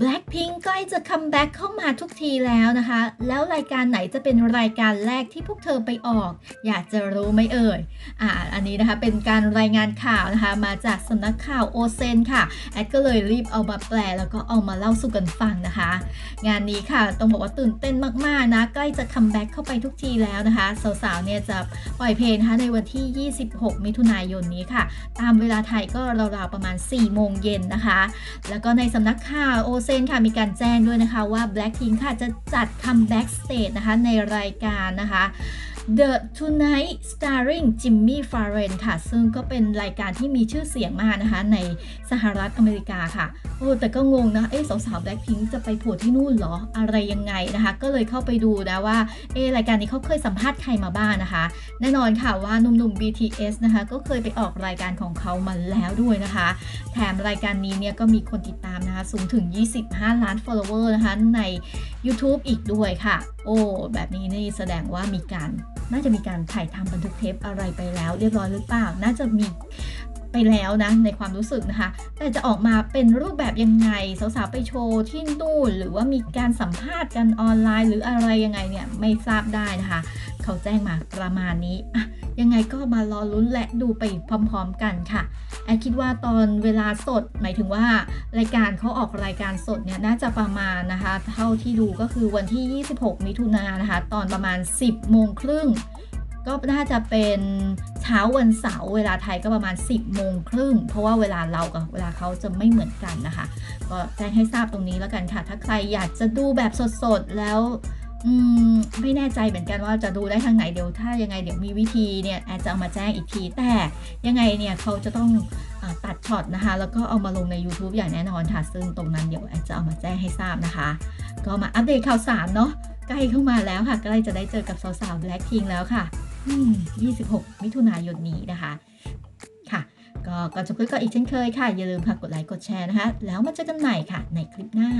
Blackpink ใกล้จะคัมแบ็กเข้ามาทุกทีแล้วนะคะ แล้วรายการไหนจะเป็นรายการแรกที่พวกเธอไปออก อยากจะรู้ไหมเอ่ย อ่า อันนี้นะคะเป็นการรายงานข่าวนะคะ มาจากสำนักข่าวโอเซนค่ะ แอดก็เลยรีบเอามาแปลแล้วก็เอามาเล่าสู่กันฟังนะคะ งานนี้ค่ะ ต้องบอกว่าตื่นเต้นมากๆนะ ใกล้จะคัมแบ็กเข้าไปทุกทีแล้วนะคะ สาวๆ เนี่ยจะปล่อยเพลงนะคะในวันที่ 26 มิถุนายนนี้ค่ะ ตามเวลาไทยก็ราวๆประมาณ 4 โมงเย็นนะคะ แล้วก็ในสำนักข่าวโอเซนค่ะมีการแจ้งด้วยนะคะว่า Blackpink ค่ะจะจัดคัมแบ็กสเตจนะคะในรายการนะคะ The Tonight Starring Jimmy Fallon ค่ะ ซึ่งก็เป็นรายการที่มีชื่อเสียงมากนะคะ ในสหรัฐอเมริกาค่ะ โอ้แต่ก็งงนะ เอ๊ะสาวๆ Blackpink จะไปโผล่ที่นู่นเหรอ อะไรยังไงนะคะ ก็เลยเข้าไปดูนะว่า เอ๊ะรายการนี้เขาเคยสัมภาษณ์ใครมาบ้างนะคะ แน่นอนค่ะว่าหนุ่มๆ BTS นะคะ ก็เคยไปออกรายการของเขามาแล้วด้วยนะคะ แถมรายการนี้เนี่ยก็มีคนติดตามนะคะ สูงถึง 25 ล้าน follower นะคะ ใน YouTube อีกด้วยค่ะ โอ้ แบบนี้นี่แสดงว่ามีการ น่าจะมีการถ่ายทำบันทึกเทปอะไรไปแล้ว เรียบร้อยหรือเปล่า น่าจะมีไปแล้วนะในความรู้สึกนะคะ แต่จะออกมาเป็นรูปแบบยังไงสาวๆไปโชว์ที่นู่นหรือว่ามีการสัมภาษณ์กันออนไลน์ หรืออะไรยังไงเนี่ยไม่ทราบได้นะคะ เขาแจ้งมาประมาณนี้อะยังไงก็มารอลุ้นและดูไปพร้อมๆกันค่ะ แอดคิดว่าตอนเวลาสดหมายถึงว่ารายการเขาออกรายการสดเนี่ยน่าจะประมาณนะคะ เท่าที่ดูก็คือวันที่ 26 มิถุนายนนะคะ ตอนประมาณ 10 โมงครึ่งก็น่าจะเป็นเช้าวันเสาร์เวลาไทยก็ประมาณ 10โมงครึ่งเพราะว่าเวลาเรากับเวลาเขาจะไม่เหมือนกันนะคะ ก็แจ้งให้ทราบตรงนี้แล้วกันค่ะ ถ้าใครอยากจะดูแบบสดๆแล้ว อืม ไม่แน่ใจเหมือนกันว่าจะดูได้ทางไหนเดี๋ยวถ้ายังไงเดี๋ยวมีวิธีเนี่ยแอดจะเอามาแจ้งอีกที แต่ยังไงเนี่ยเขาจะต้องอตัดช็อตนะคะ แล้วก็เอามาลงใน YouTube อย่างแน่นอนค่ะ ซึ่งตรงนั้นเดี๋ยวแอดจะเอามาแจ้งให้ทราบนะคะ ก็มาอัปเดตข่าวสารเนาะใกล้เข้ามาแล้วค่ะ ใกล้จะได้เจอกับสาวๆ Blackpink แล้วค่ะอืม26 มิถุนายนนี้นะคะ ค่ะ ก็ก่อนจะพูดก็อีกเช่นเคยค่ะ อย่าลืมค่ะกดไลค์กดแชร์นะคะ แล้วมาเจอกันใหม่ค่ะ ในคลิปหน้า